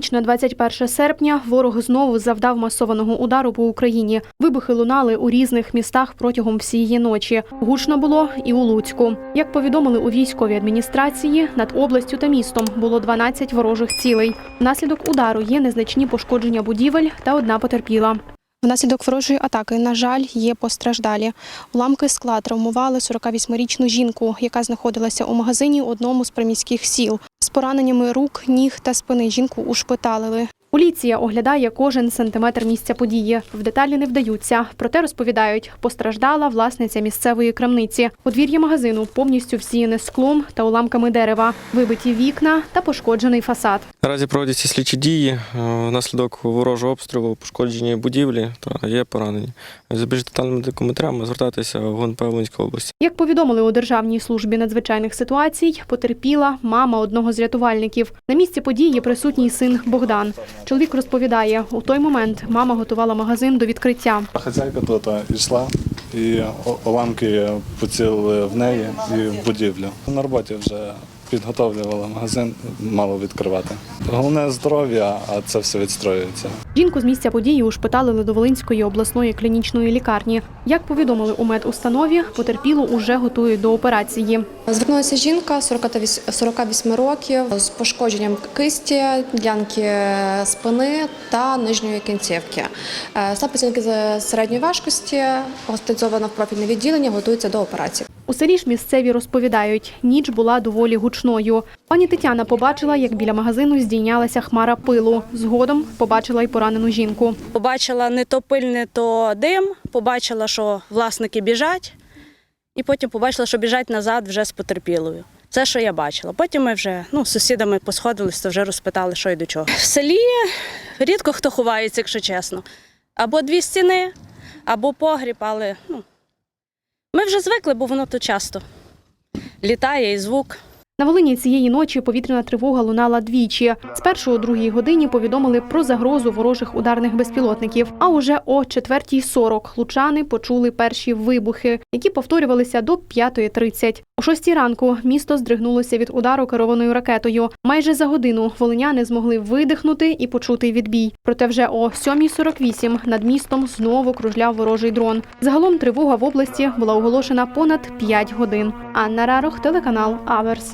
ніч на 21 серпня ворог знову завдав масованого удару по Україні. Вибухи лунали у різних містах протягом всієї ночі. Гучно було і у Луцьку. Як повідомили у військовій адміністрації, над областю та містом було 12 ворожих цілей. Внаслідок удару є незначні пошкодження будівель та одна потерпіла. Внаслідок ворожої атаки, на жаль, є постраждалі. Уламки скла травмували 48-річну жінку, яка знаходилася у магазині одному з приміських сіл. З пораненнями рук, ніг та спини жінку ушпиталили. Поліція оглядає кожен сантиметр місця події. В деталі не вдаються. Проте розповідають, постраждала власниця місцевої крамниці. Подвір'я магазину повністю всіяне склом та уламками дерева, вибиті вікна та пошкоджений фасад. Наразі проводяться слідчі дії. Е, Внаслідок ворожого обстрілу пошкоджені будівлі та є поранені. За більш детальними документарями звертатися в ГУНП Волинської області. Як повідомили у Державній службі надзвичайних ситуацій, потерпіла мама одного з рятувальників. На місці події присутній син Богдан. Чоловік розповідає, у той момент мама готувала магазин до відкриття. Хазяйка тут йшла і уламки поцілили в неї і в будівлю. На роботі вже підготовлювала магазин, мало відкривати. Головне здоров'я, а це все відстроюється. Жінку з місця події ушпиталили до Волинської обласної клінічної лікарні. Як повідомили у медустанові, потерпілу уже готують до операції. Звернулася жінка 48 48 років з пошкодженням кисті, ділянки спини та нижньої кінцівки. Е, Стан пацієнтки з середньої важкості, госпіталізована в профільне відділення, готується до операції. У селі ж місцеві розповідають, ніч була доволі гучною. Пані Тетяна побачила, як біля магазину здійнялася хмара пилу. Згодом побачила й поранену жінку. Побачила не то пиль, не то дим, побачила, що власники біжать, і потім побачила, що біжать назад вже з потерпілою. Це, що я бачила. Потім ми вже ну, сусідами посходилися, то вже розпитали, що і до чого. В селі рідко хто ховається, якщо чесно. Або дві стіни, або погріб, але ну, ми вже звикли, бо воно то часто літає і звук. На Волині цієї ночі повітряна тривога лунала двічі. Спершу о другій годині повідомили про загрозу ворожих ударних безпілотників. А уже о 4.40 лучани почули перші вибухи, які повторювалися до 5.30. О 6 ранку місто здригнулося від удару керованою ракетою. Майже за годину волиняни змогли видихнути і почути відбій. Проте вже о 7.48 над містом знову кружляв ворожий дрон. Загалом тривога в області була оголошена понад 5 годин. Анна Рарох, телеканал Аверс.